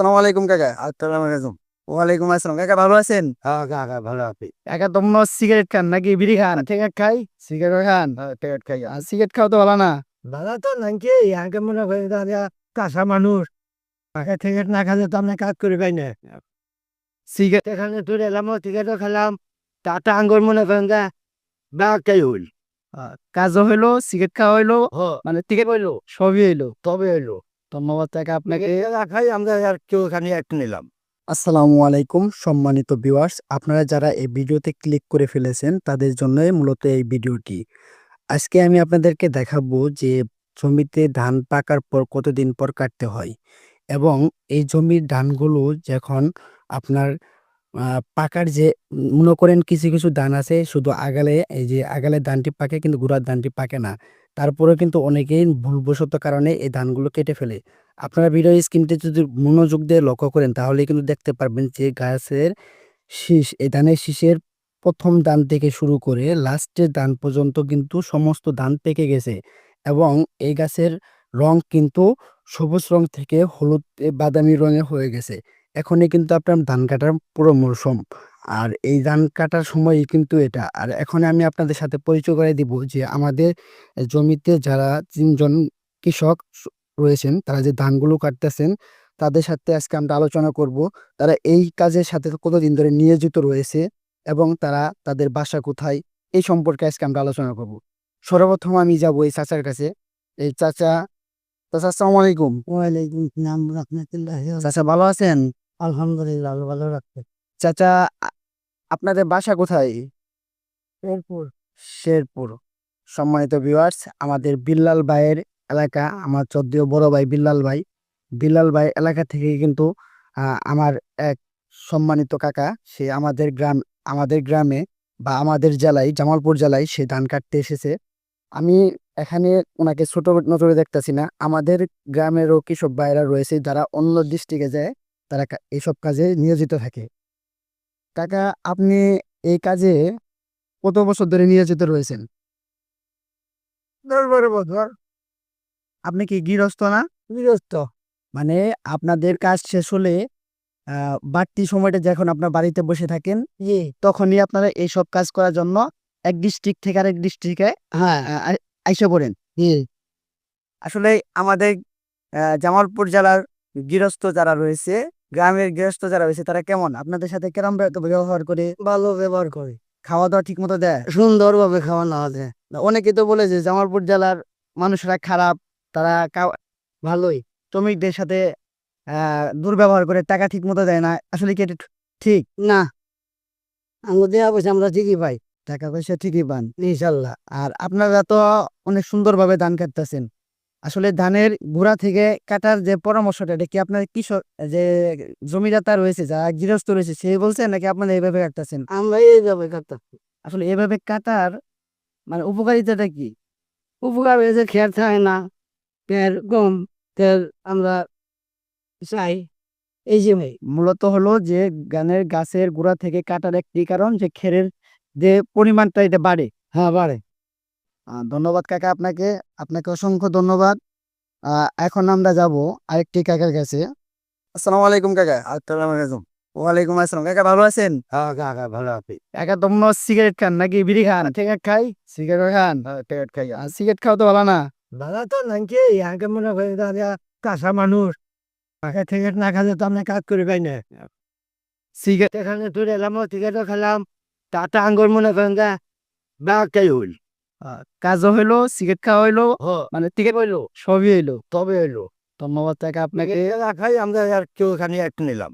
আসসালামু আলাইকুম কাকা। আসসালামু আলাইকুম। ওয়ালাইকুম আসসালাম। কাকা ভালো আছেন? হ্যাঁ কাকা ভালো আছি। কাকা তোমরা সিগারেট খান নাকি বিড়ি খান? সিগারেট খাই। সিগারেট খান? হ্যাঁ খাই। আর সিগারেট খাও তো ভালো না। দাদা তো নাকি? আগে মনে করি দাদা কাঁচা মানুষ। আগে টিকিট না খালে তো আমরা কাজ করি পাই না। সিগারেট এখানে এলাম টিকিটও খেলাম। টাটা আঙ্গুর মনে করেন যে ব্যাগটাই হইল। কাজও হইল সিগারেট খাওয়া হইল হ মানে টিকিট হইল। সবই হইল। তবে হইল। ধন্যবাদ কাকা আপনাকে। রাখাই আমরা আর কেউ এখানে একটু নিলাম। আসসালামু আলাইকুম সম্মানিত ভিউয়ার্স আপনারা যারা এই ভিডিওতে ক্লিক করে ফেলেছেন তাদের জন্যই মূলত এই ভিডিওটি। আজকে আমি আপনাদেরকে দেখাবো যে জমিতে ধান পাকার পর কতদিন পর কাটতে হয় এবং এই জমির ধানগুলো যখন আপনার পাকার যে মনে করেন কিছু কিছু ধান আছে শুধু আগালে এই যে আগালে ধানটি পাকে কিন্তু গুড়ার ধানটি পাকে না। তারপরেও কিন্তু অনেকেই ভুলবশত কারণে এই ধানগুলো কেটে ফেলে। আপনারা ভিডিও স্ক্রিনটি যদি মনোযোগ দিয়ে লক্ষ্য করেন তাহলে কিন্তু দেখতে পারবেন যে গাছের শীষ, এই ধানের শীষের প্রথম ধান থেকে শুরু করে লাস্টের ধান পর্যন্ত কিন্তু সমস্ত ধান পেকে গেছে এবং এই গাছের রং কিন্তু সবুজ রং থেকে হলুদ বাদামি রঙের হয়ে গেছে। এখনই কিন্তু আপনার ধান কাটার পুরো মরশুম। আর এই ধান কাটার সময়ই কিন্তু এটা। আর এখন আমি আপনাদের সাথে পরিচয় করে দিব যে আমাদের জমিতে যারা তিনজন কৃষক রয়েছেন তারা যে ধানগুলো কাটতেছেন তাদের সাথে আজকে আমরা আলোচনা করব। তারা এই কাজের সাথে কতদিন ধরে নিয়োজিত রয়েছে এবং তারা তাদের বাসা কোথায় এই সম্পর্কে আজকে আমরা আলোচনা করব। সর্বপ্রথম আমি যাব এই চাচার কাছে। এই চাচা চাচা আসসালামু আলাইকুম। ওয়ালাইকুম রহমতুল্লাহ চাচা ভালো আছেন? আলহামদুলিল্লাহ ভালো রাখছে। চাচা আপনাদের বাসা কোথায়? শেরপুর। শেরপুর। সম্মানিত ভিউয়ার্স আমাদের বিল্লাল ভাইয়ের এলাকা আমার চোদ্দীয় বড় ভাই বিল্লাল ভাই। বিল্লাল ভাই এলাকা থেকে কিন্তু আমার এক সম্মানিত কাকা সে আমাদের গ্রাম আমাদের গ্রামে বা আমাদের জেলায় জামালপুর জেলায় সে ধান কাটতে এসেছে। আমি এখানে ওনাকে ছোট নজরে দেখতেছি না। আমাদের গ্রামেরও কৃষক ভাইরা রয়েছে যারা অন্য ডিস্ট্রিক্টে যায় তারা এইসব কাজে নিয়োজিত থাকে। কাকা আপনি এই কাজে কত বছর ধরে নিয়োজিত রয়েছেন? দশ বারো বছর। আপনি কি গৃহস্থ না? বিরস্ত মানে আপনাদের কাজ শেষ হলে আহ, বাড়তি সময়টা যখন আপনার বাড়িতে বসে থাকেন জি। তখনই আপনারা এইসব কাজ করার জন্য এক ডিস্ট্রিক্ট থেকে আরেক ডিস্ট্রিক্টে হ্যাঁ। আইসা পড়েন। জি। আসলে আমাদের আহ, জামালপুর জেলার গৃহস্থ যারা রয়েছে গ্রামের গৃহস্থ যারা রয়েছে তারা কেমন? আপনাদের সাথে কেরম ব্যবহার করে? ভালো ব্যবহার করে। খাওয়া দাওয়া ঠিক মতো দেয়? সুন্দরভাবে খাওয়ানো আছে অনেকে তো বলে যে জামালপুর জেলার মানুষরা খারাপ তারা ভালোই। শ্রমিকদের সাথে দুর্ব্যবহার করে টাকা ঠিক মতো দেয় না। আসলে কি এটা ঠিক? না। আমরা দেওয়া পয়সা আমরা ঠিকই পাই। টাকা পয়সা ঠিকই পান। ইনশাল্লাহ। আর আপনারা তো অনেক সুন্দরভাবে দান কাটতেছেন। আসলে ধানের গুড়া থেকে কাটার যে পরামর্শটা এটা কি আপনার কৃষক যে জমিদাতা রয়েছে যারা গৃহস্থ রয়েছে সে বলছে নাকি আপনারা এইভাবে কাটতেছেন? আমরা এইভাবে কাটতাম আসলে এভাবে কাটার মানে উপকারিতাটা কি? উপকার হয়েছে খেয়ার থাকে না পেয়ার গম তেল আমরা চাই এই যে ভাই। মূলত হলো যে গানের গাছের গোড়া থেকে কাটার একটি কারণ যে খেরের যে পরিমাণটা এটা বাড়ে। হ্যাঁ বাড়ে। ধন্যবাদ কাকা আপনাকে। আপনাকে অসংখ্য ধন্যবাদ। এখন আমরা যাব আরেকটি কাকার কাছে। আসসালামু আলাইকুম কাকা। আসসালামু আলাইকুম। ওয়ালাইকুম আসসালাম। কাকা ভালো আছেন? হ্যাঁ কাকা ভালো আছি। কাকা তোমরা সিগারেট খান নাকি বিড়ি খান? সিগারেট খাই? সিগারেট খান? হ্যাঁ খাই। আর সিগারেট খাও তো ভালো না। দাদা তো নাকি? আগে মনে করি দাদা কাঁচা মানুষ। আগে টিকিট না খালে তো আমরা কাজ করি পাই না। সিগারেট এখানে তুই এলাম টিকিটও খেলাম। টাটা আঙ্গুর মনে করেন যে ব্যাগটাই হইল? কাজও হইল সিগারেট খাওয়া হইল মানে টিকিট হইল সবই হইল। তবে হইল। ধন্যবাদ আপনাকে। আমরা আর কেউ এখানে একটু নিলাম।